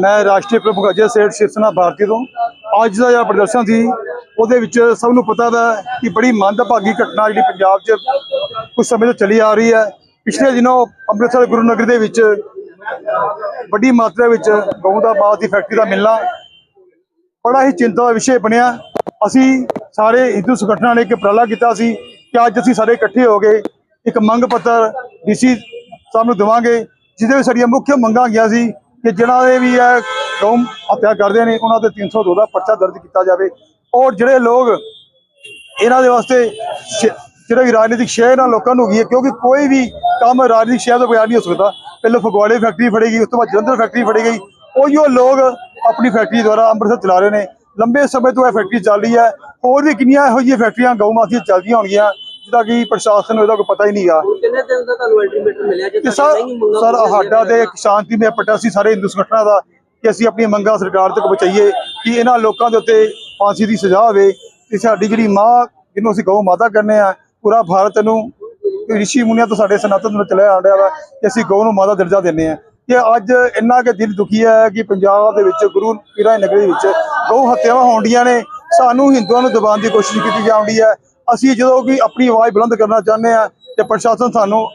ਮੈਂ ਰਾਸ਼ਟਰੀ ਪ੍ਰਮੁੱਖ ਅਜੇ ਸੇਠ ਸਿਰਸਨਾ ਭਾਰਤੀ ਤੋਂ। ਅੱਜ ਦਾ ਜਿਹੜਾ ਪ੍ਰਦਰਸ਼ਨ ਸੀ, ਉਹਦੇ ਵਿੱਚ ਸਭ ਨੂੰ ਪਤਾ ਹੈ ਕਿ ਬੜੀ ਮੰਦਭਾਗੀ ਘਟਨਾ ਜਿਹੜੀ ਪੰਜਾਬ 'ਚ ਕੁਝ ਸਮੇਂ ਤੋਂ ਚੱਲੀ ਆ ਰਹੀ ਹੈ। ਪਿਛਲੇ ਦਿਨੋਂ ਅੰਮ੍ਰਿਤਸਰ ਗੁਰੂ ਨਗਰ ਦੇ ਵਿੱਚ ਵੱਡੀ ਮਾਤਰਾ ਵਿੱਚ ਗਊ ਦਾ ਮਾਸ ਦੀ ਫੈਕਟਰੀ ਦਾ ਮਿਲਣਾ ਬੜਾ ਹੀ ਚਿੰਤਾ ਦਾ ਵਿਸ਼ੇ ਬਣਿਆ। ਅਸੀਂ ਸਾਰੇ ਹਿੰਦੂ ਸੰਗਠਨਾਂ ਨੇ ਇੱਕ ਉਪਰਾਲਾ ਕੀਤਾ ਸੀ ਕਿ ਅੱਜ ਅਸੀਂ ਸਾਰੇ ਇਕੱਠੇ ਹੋ ਗਏ ਇੱਕ ਮੰਗ ਪੱਤਰ ਡੀਸੀ ਸਾਹਿਬ ਨੂੰ ਦੇਵਾਂਗੇ, ਜਿਹਦੇ ਵਿੱਚ ਸਾਡੀਆਂ ਮੁੱਖ ਮੰਗਾਂ ਗਿਆ ਸੀ ਕਿ ਜਿਨ੍ਹਾਂ ਦੇ ਵੀ ਇਹ ਗਊ ਹੱਤਿਆ ਕਰਦੇ ਨੇ, ਉਹਨਾਂ ਤੇ 302 ਦਾ ਪਰਚਾ ਦਰਜ ਕੀਤਾ ਜਾਵੇ। ਔਰ ਜਿਹੜੇ ਲੋਕ ਇਹਨਾਂ ਦੇ ਵਾਸਤੇ ਸ਼- ਜਿਹੜਾ ਵੀ ਰਾਜਨੀਤਿਕ ਸ਼ਹਿਰ ਨਾਲ ਲੋਕਾਂ ਨੂੰ ਹੋ ਗਈ ਹੈ, ਕਿਉਂਕਿ ਕੋਈ ਵੀ ਕੰਮ ਰਾਜਨੀਤਿਕ ਸ਼ਹਿਰ ਤੋਂ ਬਗੈਰ ਨਹੀਂ ਹੋ ਸਕਦਾ। ਪਹਿਲਾਂ ਫਗਵਾੜੇ ਫੈਕਟਰੀ ਫੜੀ ਗਈ ਉਸ ਤੋਂ ਬਾਅਦ ਜਲੰਧਰ ਫੈਕਟਰੀ ਫੜੀ ਗਈ ਉਹੀ ਲੋਕ ਆਪਣੀ ਫੈਕਟਰੀ ਦੁਆਰਾ ਅੰਮ੍ਰਿਤਸਰ ਚਲਾ ਰਹੇ ਨੇ। ਲੰਬੇ ਸਮੇਂ ਤੋਂ ਇਹ ਫੈਕਟਰੀ ਚੱਲ ਰਹੀ ਹੈ। ਹੋਰ ਵੀ ਕਿੰਨੀਆਂ ਇਹੋ ਜਿਹੀਆਂ ਫੈਕਟਰੀਆਂ ਗਊ ਮਾਸੀਆਂ ਚੱਲਦੀਆਂ ਹੋਣਗੀਆਂ। ਜਿਹਦਾ ਕਿ ਪ੍ਰਸ਼ਾਸਨ ਨੂੰ ਇਹਦਾ ਕੋਈ ਪਤਾ ਹੀ ਨਹੀਂਗਾ ਕਿੰਨੇ ਦਿਨ ਦਾ ਤੁਹਾਨੂੰ ਅਲਟੀਮੇਟਮ ਮਿਲਿਆ? ਜੇ ਸਰ ਨਹੀਂ ਸਾਡਾ ਤੇ ਇੱਕ ਸ਼ਾਂਤੀ ਮੇ ਪਟਾ ਸੀ ਸਾਰੇ ਹਿੰਦੂ ਸੰਗਠਨਾਂ ਦਾ ਕਿ ਅਸੀਂ ਆਪਣੀਆਂ ਮੰਗਾਂ ਸਰਕਾਰ ਤੱਕ ਪਹੁੰਚਾਈਏ ਕਿ ਇਹਨਾਂ ਲੋਕਾਂ ਦੇ ਉੱਤੇ ਫਾਂਸੀ ਦੀ ਸਜ਼ਾ ਹੋਵੇ ਤੇ ਸਾਡੀ ਜਿਹੜੀ ਮਾਂ ਜਿਹਨੂੰ ਅਸੀਂ ਗਊ ਮਾਤਾ ਕਹਿੰਦੇ ਆ ਪੂਰਾ ਭਾਰਤ ਨੂੰ ਰਿਸ਼ੀ ਮੁਨੀਆਂ ਤੋਂ ਸਾਡੇ ਸਨਾਤਨ ਨੂੰ ਚੱਲਿਆ ਆ ਰਿਹਾ ਵਾ ਕਿ ਅਸੀਂ ਗਊ ਨੂੰ ਮਾਤਾ ਦਰਜਾ ਦਿੰਦੇ ਆ ਕਿ ਅੱਜ ਇੰਨਾ ਕਿ ਦਿਲ ਦੁਖੀ ਹੈ ਕਿ ਪੰਜਾਬ ਦੇ ਵਿੱਚ ਗੁਰੂ ਪੀਰਾਂ ਦੀ ਨਗਰੀ ਵਿੱਚ ਗਊ ਹੱਤਿਆਵਾਂ ਹੋਣਡੀਆਂ ਨੇ। ਸਾਨੂੰ ਹਿੰਦੂਆਂ ਨੂੰ ਦਬਾਉਣ ਦੀ ਕੋਸ਼ਿਸ਼ ਕੀਤੀ ਜਾਂਦੀ ਹੈ। ਅਸੀਂ ਜਦੋਂ ਕਿ ਆਪਣੀ ਆਵਾਜ਼ ਬੁਲੰਦ ਕਰਨਾ ਚਾਹੁੰਦੇ ਆ ਤੇ ਪ੍ਰਸ਼ਾਸਨ ਸਾਨੂੰ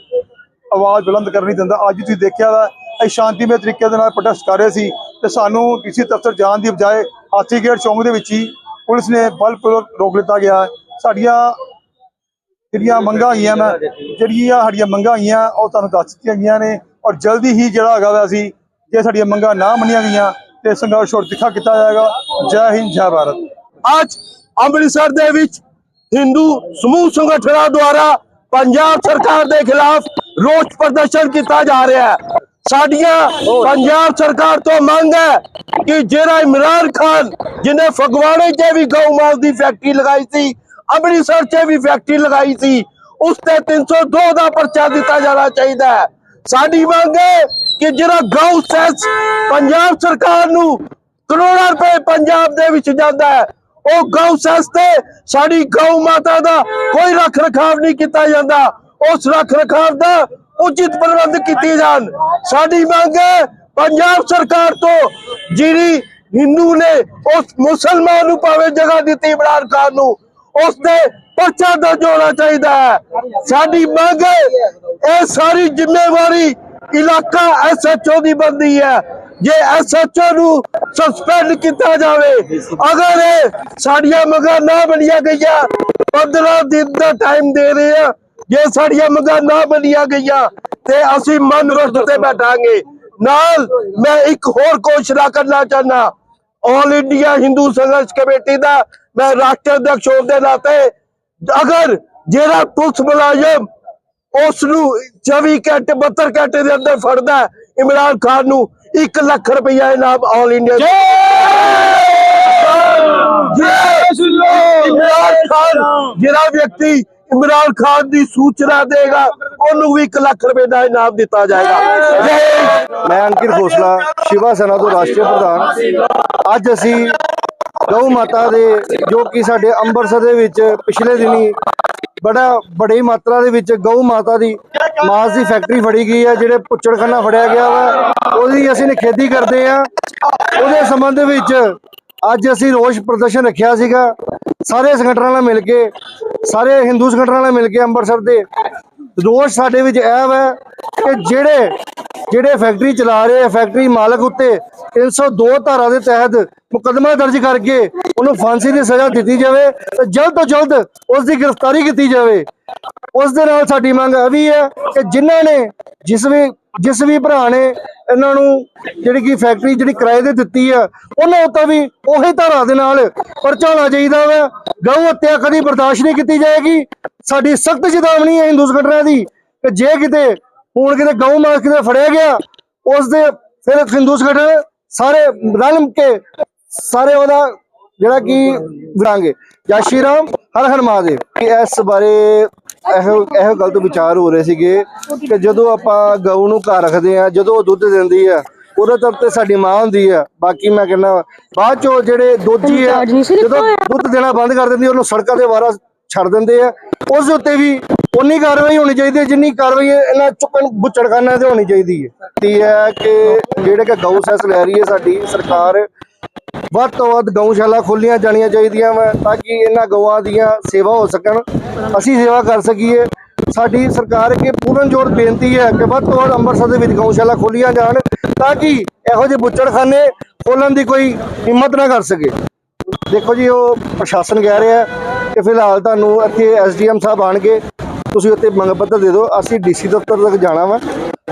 ਆਵਾਜ਼ ਬੁਲੰਦ ਕਰਨੀ ਦਿੰਦਾ। ਅੱਜ ਤੁਸੀਂ ਦੇਖਿਆ ਵਾ, ਅਸੀਂ ਸ਼ਾਂਤੀਮਈ ਤਰੀਕੇ ਦੇ ਨਾਲ ਪ੍ਰੋਟੈਸਟ ਕਰ ਰਹੇ ਸੀ ਤੇ ਸਾਨੂੰ ਕਿਸੇ ਦਫ਼ਤਰ ਜਾਣ ਦੀ ਬਜਾਏ ਹਾਥੀਗੇਟ ਚੌਂਕ ਦੇ ਵਿੱਚ ਹੀ ਪੁਲਿਸ ਨੇ ਬਲਪੂਰਵਕ ਰੋਕ ਲਿੱਤਾ ਗਿਆ। ਸਾਡੀਆਂ ਜਿਹੜੀਆਂ ਮੰਗਾਂ ਹੈਗੀਆਂ ਨਾ ਜਿਹੜੀਆਂ ਸਾਡੀਆਂ ਮੰਗਾਂ ਹੈਗੀਆਂ ਉਹ ਤੁਹਾਨੂੰ ਦੱਸ ਦਿੱਤੀਆਂ ਗਈਆਂ ਨੇ ਔਰ ਜਲਦੀ ਹੀ ਜਿਹੜਾ ਹੈਗਾ ਵਾ ਅਸੀਂ ਜੇ ਸਾਡੀਆਂ ਮੰਗਾਂ ਨਾ ਮੰਨੀਆਂ ਗਈਆਂ ਤੇ ਸੰਘਰਸ਼ ਹੋਰ ਤਿੱਖਾ ਕੀਤਾ ਜਾਏਗਾ। ਜੈ ਹਿੰਦ, ਜੈ ਭਾਰਤ। ਅੱਜ ਅੰਮ੍ਰਿਤਸਰ ਦੇ ਵਿੱਚ ਹਿੰਦੂ ਸਮੂਹ ਸੰਗਠਨਾਂ ਦੁਆਰਾ ਪੰਜਾਬ ਸਰਕਾਰ ਦੇ ਖਿਲਾਫ ਰੋਸ ਪ੍ਰਦਰਸ਼ਨ ਕੀਤਾ ਜਾ ਰਿਹਾ ਹੈ। ਸਾਡੀਆਂ ਪੰਜਾਬ ਸਰਕਾਰ ਤੋਂ ਮੰਗ ਹੈ ਕਿ ਜਿਹੜਾ ਇਮਰਾਨ ਖਾਨ, ਜਿਹਨੇ ਫਗਵਾੜੇ 'ਚ ਵੀ ਗਊ ਮਾਸ ਦੀ ਫੈਕਟਰੀ ਲਗਾਈ ਸੀ, ਅੰਮ੍ਰਿਤਸਰ 'ਚ ਵੀ ਫੈਕਟਰੀ ਲਗਾਈ ਸੀ, ਉਸ ਤੇ 302 ਦਾ ਪਰਚਾ ਦਿੱਤਾ ਜਾਣਾ ਚਾਹੀਦਾ ਹੈ। ਸਾਡੀ ਮੰਗ ਹੈ ਕਿ ਜਿਹੜਾ ਗਊ ਸੈਸ ਪੰਜਾਬ ਸਰਕਾਰ ਨੂੰ ਕਰੋੜਾਂ ਰੁਪਏ ਪੰਜਾਬ ਦੇ ਵਿੱਚ ਜਾਂਦਾ ਹੈ ਉਹ ਗਊ ਸਸਤੇ ਸਾਡੀ ਗਊ ਮਾਤਾ ਦਾ ਕੋਈ ਰੱਖ ਰਖਾਵ ਨਹੀਂ ਕੀਤਾ ਜਾਂਦਾ। ਉਸ ਰੱਖ ਰਖਾਵ ਦਾ ਉਚਿਤ ਪ੍ਰਬੰਧ ਕੀਤੇ ਜਾਣ। ਸਾਡੀ ਮੰਗ ਹੈ ਪੰਜਾਬ ਸਰਕਾਰ ਤੋਂ ਜਿਹੜੀ ਹਿੰਦੂ ਨੇ ਉਸ ਮੁਸਲਮਾਨ ਨੂੰ ਭਾਵੇਂ ਜਗ੍ਹਾ ਦਿੱਤੀ ਇਮਰਾਨ ਖਾਨ ਨੂੰ, ਉਸ ਤੇ ਪਰਚਾ ਦਰਜ ਹੋਣਾ ਚਾਹੀਦਾ ਹੈ। ਸਾਡੀ ਮੰਗ ਹੈ, ਇਹ ਸਾਰੀ ਜ਼ਿੰਮੇਵਾਰੀ ਇਲਾਕਾ ਐਸਐਚਓ ਦੀ ਬੰਦੀ ਹੈ। ਜੇ ਐਸਐਚਓ ਨੂੰ ਸਸਪੈਂਡ ਕੀਤਾ ਜਾਵੇ, ਅਗਰ ਇਹ ਸਾਡੀਆਂ ਮੰਗਾਂ ਨਾ ਬਣੀਆਂ ਗਈਆਂ 15 ਦਿਨ ਦਾ ਟਾਈਮ ਦੇ ਰਹੇ ਆ, ਜੇ ਸਾਡੀਆਂ ਮੰਗਾਂ ਨਾ ਬਣੀਆਂ ਗਈਆਂ, ਤੇ ਅਸੀਂ ਮਨ ਰੁੱਟ ਤੇ ਬੈਠਾਂਗੇ। ਨਾਲ ਮੈਂ ਇੱਕ ਹੋਰ ਘੋਸ਼ਣਾ ਕਰਨਾ ਚਾਹਨਾ ਆਲ ਇੰਡੀਆ ਹਿੰਦੂ ਸੰਘਰਸ਼ ਕਮੇਟੀ ਦਾ ਮੈਂ ਰਾਸ਼ਟਰ ਅਧਿਕਸ਼ ਹੋਣ ਦੇ ਨਾਤੇ, ਅਗਰ ਜਿਹੜਾ ਪੁਲਿਸ ਮੁਲਾਜ਼ਮ ਉਸ ਨੂੰ 24 ਘੰਟੇ 72 ਘੰਟੇ ਦੇ ਅੰਦਰ ਫੜਦਾ ਇਮਰਾਨ ਖਾਨ ਨੂੰ 1 ਲੱਖ ਰੁਪਇਆ ਇਨਾਮ ਆਲ ਇੰਡੀਆ ਇਮਰਾਨ ਖਾਨ ਜਿਹੜਾ ਵਿਅਕਤੀ ਇਮਰਾਨ ਖਾਨ ਦੀ ਸੂਚਨਾ ਦੇਗਾ ਉਹਨੂੰ ਵੀ 1 ਲੱਖ ਰੁਪਏ ਦਾ ਇਨਾਮ ਦਿੱਤਾ ਜਾਏਗਾ। ਜੈ। ਮੈਂ ਅੰਕਿਤ ਖੋਸਲਾ ਸ਼ਿਵਾ ਸੈਨਾ ਤੋਂ ਰਾਸ਼ਟਰੀ ਪ੍ਰਧਾਨ। ਅੱਜ ਅਸੀਂ ਗਊ ਮਾਤਾ ਦੇ ਜੋ ਕਿ ਸਾਡੇ ਅੰਮ੍ਰਿਤਸਰ ਦੇ ਵਿੱਚ ਪਿਛਲੇ ਦਿਨੀ ਬੜਾ, ਬੜੀ ਮਾਤਰਾ ਦੇ ਵਿੱਚ ਗਊ ਮਾਤਾ ਦੀ ਮਾਸ ਦੀ ਫੈਕਟਰੀ ਫੜੀ ਗਈ ਹੈ, ਜਿਹੜੇ ਪੁੱਛੜਖਾਨਾ ਫੜਿਆ ਗਿਆ ਵਾ, ਉਹਦੀ ਅਸੀਂ ਨਿਖੇਧੀ ਕਰਦੇ ਆ ਉਹਦੇ ਸੰਬੰਧ ਵਿੱਚ ਅੱਜ ਅਸੀਂ ਰੋਸ ਪ੍ਰਦਰਸ਼ਨ ਰੱਖਿਆ ਸੀਗਾ। ਸਾਰੇ ਸੰਗਠਨਾਂ ਨਾਲ ਮਿਲ ਕੇ, ਸਾਰੇ ਹਿੰਦੂ ਸੰਗਠਨਾਂ ਨਾਲ ਮਿਲ ਕੇ ਅੰਮ੍ਰਿਤਸਰ ਦੇ ਰੋਸ ਸਾਡੇ ਵਿੱਚ ਇਹ ਵਾ ਕਿ ਜਿਹੜੇ ਜਿਹੜੇ ਫੈਕਟਰੀ ਚਲਾ ਰਹੇ ਆ ਫੈਕਟਰੀ ਮਾਲਕ ਉੱਤੇ 302 ਧਾਰਾ ਦੇ ਤਹਿਤ ਮੁਕੱਦਮਾ ਦਰਜ ਕਰਕੇ ਉਹਨੂੰ ਫਾਂਸੀ ਦੀ ਸਜ਼ਾ ਦਿੱਤੀ ਜਾਵੇ ਤੇ ਜਲਦ ਤੋਂ ਜਲਦ ਉਸ ਦੀ ਗ੍ਰਿਫਤਾਰੀ ਕੀਤੀ ਜਾਵੇ। ਉਸ ਦੇ ਨਾਲ ਸਾਡੀ ਮੰਗ ਇਹ ਵੀ ਹੈ ਕਿ ਜਿਨ੍ਹਾਂ ਨੇ ਜਿਸ ਵੀ ਜਿਸ ਵੀ ਭਰਾ ਨੇ ਇਹਨਾਂ ਨੂੰ ਜਿਹੜੀ ਕਿ ਫੈਕਟਰੀ ਜਿਹੜੀ ਕਿਰਾਏ ਤੇ ਦਿੱਤੀ ਆ, ਉਹਨਾਂ ਉੱਤੇ ਵੀ ਉਹੀ ਧਾਰਾ ਦੇ ਨਾਲ ਪਰਚਾ ਹੋਣਾ ਚਾਹੀਦਾ ਵਾ। ਗਊ ਹੱਤਿਆ ਕਦੀ ਬਰਦਾਸ਼ਤ ਨਹੀਂ ਕੀਤੀ ਜਾਏਗੀ। ਸਾਡੀ ਸਖਤ ਚੇਤਾਵਨੀ ਹੈ ਹਿੰਦੂ ਸੰਗਠਨਾਂ ਦੀ ਕਿ ਜੇ ਕਿਤੇ ਹੁਣ ਕਿਤੇ ਗਊ ਮਾਸ ਕਿਤੇ ਫੜਿਆ ਗਿਆ, ਉਸ ਦੇ ਫਿਰ ਹਿੰਦੂ ਸੰਗਠਨ ਸਾਰੇ ਰਲ ਕੇ ਸਾਰੇ ਉਹਦਾ ਜਿਹੜਾ ਕਿ ਵਿੜਾਂਗੇ। ਜੈ ਸ਼੍ਰੀ ਰਾਮ। ਹਰ ਹਰ ਮਹਾਦੇਵ ਕਿ ਇਸ ਬਾਰੇ ਇਹੋ ਇਹੋ ਗਲਤ ਵਿਚਾਰ ਹੋ ਰਹੇ ਸੀਗੇ ਕਿ ਜਦੋਂ ਆਪਾਂ ਗਊ ਨੂੰ ਘਰ ਰੱਖਦੇ ਆ ਜਦੋਂ ਉਹ ਦੁੱਧ ਦਿੰਦੀ ਆ ਉਹਦੇ ਤੱਕ ਤੇ ਸਾਡੀ ਮਾਂ ਹੁੰਦੀ ਆ ਬਾਕੀ ਮੈਂ ਕਹਿੰਦਾ ਬਾਅਦ ਚੋਂ ਜਿਹੜੇ ਦੋਜੀ ਆ ਜਦੋਂ ਦੁੱਧ ਦੇਣਾ ਬੰਦ ਕਰ ਦਿੰਦੀ ਉਹਨੂੰ ਸੜਕਾਂ ਦੇ ਵਾਰਾ ਛੱਡ ਦਿੰਦੇ ਆ। ਉਸ ਉੱਤੇ ਵੀ ਉਨੀ ਕਾਰਵਾਈ ਹੋਣੀ ਚਾਹੀਦੀ ਹੈ ਜਿੰਨੀ ਕਾਰਵਾਈ ਇਹਨਾਂ ਚੁੱਕਣ ਬੁੱਚੜਖਾਨਿਆਂ ਤੇ ਹੋਣੀ ਚਾਹੀਦੀ ਹੈ। ਤੀ ਹੈ ਕਿ ਜਿਹੜੇ ਕਿ ਗਊ ਸੈਸ ਲੈ ਰਹੀ ਹੈ ਸਾਡੀ ਸਰਕਾਰ ਵੱਧ ਤੋਂ ਵੱਧ ਗਊਸ਼ਾਲਾ ਖੋਲੀਆਂ ਜਾਣੀਆਂ ਚਾਹੀਦੀਆਂ ਵਾ ਤਾਂ ਕਿ ਇਹਨਾਂ ਗਊਆਂ ਦੀਆਂ ਸੇਵਾ ਹੋ ਸਕਣ, ਅਸੀਂ ਸੇਵਾ ਕਰ ਸਕੀਏ। ਸਾਡੀ ਸਰਕਾਰ ਅੱਗੇ ਪੂਰਨ ਜੋਰ ਬੇਨਤੀ ਹੈ ਕਿ ਵੱਧ ਤੋਂ ਵੱਧ ਅੰਮ੍ਰਿਤਸਰ ਦੇ ਵਿੱਚ ਗਊਸ਼ਾਲਾ ਖੋਲੀਆਂ ਜਾਣ ਤਾਂ ਕਿ ਇਹੋ ਜਿਹੇ ਬੁੱਚੜਖਾਨੇ ਖੋਲਣ ਦੀ ਕੋਈ ਹਿੰਮਤ ਨਾ ਕਰ ਸਕੇ। ਦੇਖੋ ਜੀ, ਉਹ ਪ੍ਰਸ਼ਾਸਨ ਕਹਿ ਰਿਹਾ ਕਿ ਫਿਲਹਾਲ ਤੁਹਾਨੂੰ ਇੱਥੇ ਐਸਡੀਐਮ ਸਾਹਿਬ ਆਣਗੇ ਤੁਸੀਂ ਉੱਥੇ ਮੰਗ ਪੱਤਰ ਦੇ ਦਿਓ। ਅਸੀਂ ਡੀਸੀ ਦਫ਼ਤਰ ਤੱਕ ਜਾਣਾ ਵਾ।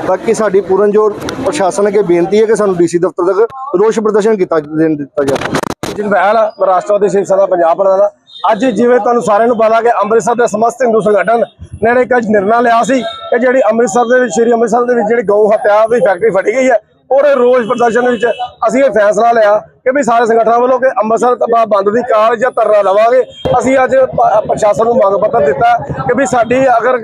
ਬਾਕੀ ਸਾਡੀ ਪੂਰਨ ਜੋਰ ਪ੍ਰਸ਼ਾਸਨ ਅੱਗੇ ਬੇਨਤੀ ਹੈ ਕਿ ਸਾਨੂੰ ਡੀਸੀ ਦਫ਼ਤਰ ਤੱਕ ਰੋਸ ਪ੍ਰਦਰਸ਼ਨ ਕੀਤਾ ਦੇਣ ਦਿੱਤਾ ਜਾਵੇ। ਜਿਨ ਬਹਿਲ ਰਾਸ਼ਟਰਵਾਦੀ ਸ਼ਿਵ ਸੈਨਾ ਪੰਜਾਬ ਪ੍ਰਧਾਨ ਅੱਜ ਜਿਵੇਂ ਤੁਹਾਨੂੰ ਸਾਰਿਆਂ ਨੂੰ ਪਤਾ ਕਿ ਅੰਮ੍ਰਿਤਸਰ ਦੇ ਸਮਸਤ ਹਿੰਦੂ ਸੰਗਠਨ ਨੇ ਇੱਕ ਅੱਜ ਨਿਰਣਾ ਲਿਆ ਸੀ ਕਿ ਜਿਹੜੀ ਅੰਮ੍ਰਿਤਸਰ ਦੇ ਵਿੱਚ, ਸ਼੍ਰੀ ਅੰਮ੍ਰਿਤਸਰ ਦੇ ਵਿੱਚ ਜਿਹੜੀ ਗਊ ਹੱਤਿਆ ਦੀ ਫੈਕਟਰੀ ਫੜੀ ਗਈ ਹੈ ਉਹਦੇ ਰੋਜ਼ ਪ੍ਰਦਰਸ਼ਨ ਵਿੱਚ ਅਸੀਂ ਇਹ ਫੈਸਲਾ ਲਿਆ ਕਿ ਵੀ ਸਾਰੇ ਸੰਗਠਨਾਂ ਵੱਲੋਂ ਕਿ ਅੰਮ੍ਰਿਤਸਰ ਤਬਾ ਬੰਦ ਦੀ ਕਾਰ ਜਾਂ ਧਰਨਾ ਲਵਾਂਗੇ। ਅਸੀਂ ਅੱਜ ਪ੍ਰਸ਼ਾਸਨ ਨੂੰ ਮੰਗ ਪੱਤਰ ਦਿੱਤਾ ਕਿ ਵੀ ਸਾਡੀ ਅਗਰ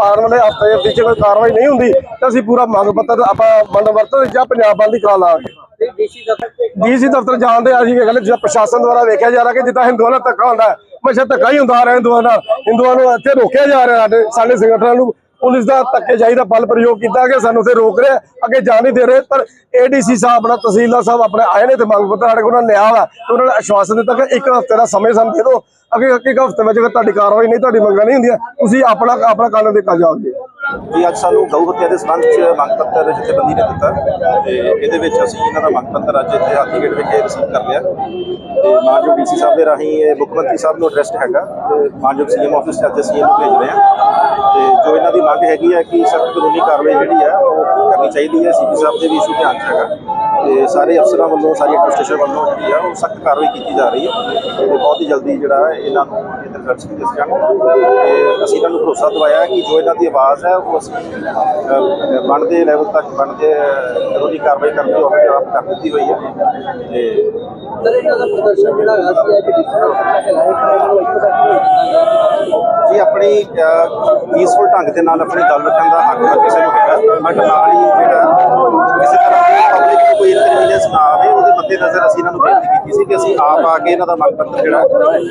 ਆਉਣ ਵਾਲੇ ਹਫ਼ਤੇ ਵਿੱਚ ਕੋਈ ਕਾਰਵਾਈ ਨਹੀਂ ਹੁੰਦੀ ਤਾਂ ਅਸੀਂ ਪੂਰਾ ਮੰਗ ਪੱਤਰ ਆਪਾਂ ਮੰਡ ਵਰਤੋਂ ਜਾਂ ਪੰਜਾਬ ਬੰਦ ਦੀ ਕਰਾ ਲਾਂਗੇ। ਡੀਸੀ ਦਫ਼ਤਰ ਡੀਸੀ ਦਫ਼ਤਰ ਜਾਣ ਦੇ ਅਸੀਂ ਇਹ ਗੱਲ ਜਿਹੜਾ ਪ੍ਰਸ਼ਾਸਨ ਦੁਆਰਾ ਵੇਖਿਆ ਜਾ ਰਿਹਾ ਕਿ ਜਿੱਦਾਂ ਹਿੰਦੂਆਂ ਨਾਲ ਧੱਕਾ ਹੁੰਦਾ ਹੈ ਮਸ਼ਾ ਧੱਕਾ ਹੀ ਹੁੰਦਾ ਰਿਹਾ ਹਿੰਦੂਆਂ ਨਾਲ। ਹਿੰਦੂਆਂ ਨੂੰ ਇੱਥੇ ਰੋਕਿਆ ਜਾ ਰਿਹਾ ਸਾਡੇ ਸਾਡੇ ਸੰਗਠਨਾਂ ਨੂੰ ਪੁਲਿਸ ਦਾ ਧੱਕੇਸ਼ਾਹੀ ਦਾ ਬਲ ਪ੍ਰਯੋਗ ਕੀਤਾ ਕਿ ਸਾਨੂੰ ਇੱਥੇ ਰੋਕ ਰਿਹਾ। ਅੱਗੇ ਜਾਣ ਨਹੀਂ ਦੇ ਰਹੇ, ਪਰ ਏਡੀਸੀ ਸਾਹਿਬ ਨਾਲ ਤਹਿਸੀਲਦਾਰ ਸਾਹਿਬ ਆਪਣੇ ਆਏ ਨੇ ਤੇ ਮੰਗ ਪੱਤਰ ਸਾਡੇ ਕੋਲ ਉਹਨਾਂ ਲਿਆ ਵਾ ਤੇ ਉਹਨਾਂ ਨੇ ਆਸ਼ਵਾਸਨ ਦਿੱਤਾ ਕਿ ਇੱਕ ਹਫ਼ਤੇ ਦਾ ਸਮੇਂ ਸਾਨੂੰ ਦੇ ਦਿਓ। ਅੱਗੇ ਇੱਕ ਹਫ਼ਤੇ ਵਿੱਚ ਅਗਰ ਤੁਹਾਡੀ ਕਾਰਵਾਈ ਨਹੀਂ, ਤੁਹਾਡੀ ਮੰਗਾਂ ਨਹੀਂ ਹੁੰਦੀਆਂ, ਤੁਸੀਂ ਆਪਣਾ ਆਪਣਾ ਕਾਨੂੰਨ ਦੇਖਾ ਜਾਓਗੇ। ਜੀ, ਅੱਜ ਸਾਨੂੰ ਗਊ ਹੱਤਿਆ ਦੇ ਸੰਬੰਧ ਚ ਮੰਗ ਪੱਤਰ ਜਥੇਬੰਦੀ ਨੇ ਦਿੱਤਾ ਤੇ ਇਹਦੇ ਵਿੱਚ ਅਸੀਂ ਇਹਨਾਂ ਦਾ ਮੰਗ ਪੱਤਰ ਅੱਜ ਇੱਥੇ ਹਾਥੀਗੇਟ ਵਿਖੇ ਰਸੀਵ ਕਰ ਲਿਆ। ਤੇ ਮਾਨਯੋਗ ਡੀਸੀ ਸਾਹਿਬ ਦੇ ਰਾਹੀਂ ਇਹ ਮੁੱਖ ਮੰਤਰੀ ਸਾਹਿਬ ਨੂੰ ਐਡਰੈਸਡ ਹੈਗਾ ਤੇ ਮਾਨਯੋਗ ਸੀਐਮ ਆਫਿਸ ਚ ਅੱਜ ਅਸੀਂ ਭੇਜ ਰਹੇ ਹਾਂ। ਤੇ ਜੋ ਇਹਨਾਂ ਦੀ ਮੰਗ ਹੈਗੀ ਹੈ ਕਿ ਸਖਤ ਕਾਨੂੰਨੀ ਕਾਰਵਾਈ ਜਿਹੜੀ ਹੈ ਉਹ ਕਰਨੀ ਚਾਹੀਦੀ ਹੈ। ਸੀਪੀ ਸਾਹਿਬ ਦੇ ਵੀ ਇਸ਼ੂ ਧਿਆਨ ਚ ਹੈਗਾ। ਤੇ ਸਾਰੇ ਅਫਸਰਾਂ ਵੱਲੋਂ, ਸਾਰੀ ਐਡਮਿਨਿਸਟ੍ਰੇਸ਼ਨ ਵੱਲੋਂ ਜਿਹੜੀ ਆ ਉਹ ਸਖਤ ਕਾਰਵਾਈ ਕੀਤੀ ਜਾ ਰਹੀ ਹੈ। ਤੇ ਬਹੁਤ ਹੀ ਜਲਦੀ ਜਿਹੜਾ ਹੈ ਇਹਨਾਂ ਨੂੰ ਇਹ ਦਰਖਾਸਤ ਕੀਤੀ ਜਾਣ ਤੇ ਅਸੀਂ ਇਹਨਾਂ ਨੂੰ ਭਰੋਸਾ ਦਿਵਾਇਆ ਕਿ ਜੋ ਇਹਨਾਂ ਦੀ ਆਵਾਜ਼ ਹੈ ਉਹ ਅਸੀਂ ਬਣਦੇ ਲੈਵਲ ਤੱਕ, ਬਣਦੇ, ਕਾਨੂੰਨੀ ਕਾਰਵਾਈ ਕਰਨ ਦੀ ਆਲਰੇਡੀ ਆਪ ਕਰ ਦਿੱਤੀ ਹੋਈ ਹੈ। ਤੇ ਸਰ, ਇਹਨਾਂ ਦਾ ਪ੍ਰਦਰਸ਼ਨ ਜਿਹੜਾ ਹੈਗਾ ਸੀ ਅੱਜ ਡੀਸੀ ਦਫ਼ਤਰ ਤੱਕ ਲਾਇਆ ਇੱਥੇ ਤੱਕ ਨਹੀਂ ਆਪਣੀ ਪੀਸਫੁਲ ਢੰਗ ਦੇ ਨਾਲ ਆਪਣੀ ਗੱਲ ਰੱਖਣ ਦਾ ਹੱਕ ਹਰ ਕਿਸੇ ਨੂੰ ਹੈਗਾ। ਬਟ ਨਾਲ ਹੀ ਜਿਹੜਾ ਕਿਸੇ ਤਰ੍ਹਾਂ ਦੀ ਪਬਲਿਕ ਨੂੰ ਕੋਈ ਇਨਕਨਵੀਨੀਅੰਸ ਨਾ ਆਵੇ, ਉਹਦੇ ਮੱਦੇ ਨਜ਼ਰ ਅਸੀਂ ਇਹਨਾਂ ਨੂੰ ਬੇਨਤੀ ਕੀਤੀ ਸੀ ਕਿ ਅਸੀਂ ਆਪ ਆ ਕੇ ਇਹਨਾਂ ਦਾ ਮੰਗ ਪੱਤਰ ਜਿਹੜਾ,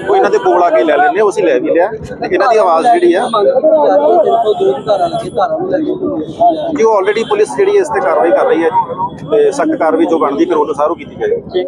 ਉਹ ਇਹਨਾਂ ਦੇ ਕੋਲ ਆ ਕੇ ਲੈ ਲੈਂਦੇ ਉਹ ਅਸੀਂ ਲੈ ਵੀ ਲਿਆ। ਤੇ ਇਹਨਾਂ ਦੀ ਆਵਾਜ਼ ਜਿਹੜੀ ਆ ਮੰਗ ਹੈ ਜਿਸ ਉਹ ਆਲਰੇਡੀ ਪੁਲਿਸ ਜਿਹੜੀ ਇਸ ਤੇ ਕਾਰਵਾਈ ਕਰ ਰਹੀ ਹੈ ਜੀ, ਤੇ ਸਖਤ ਕਾਰਵਾਈ ਜੋ ਬਣਦੀ ਕਾਨੂੰਨ ਅਨੁਸਾਰ ਸਾਰੂ ਕੀਤੀ ਜਾਏਗੀ।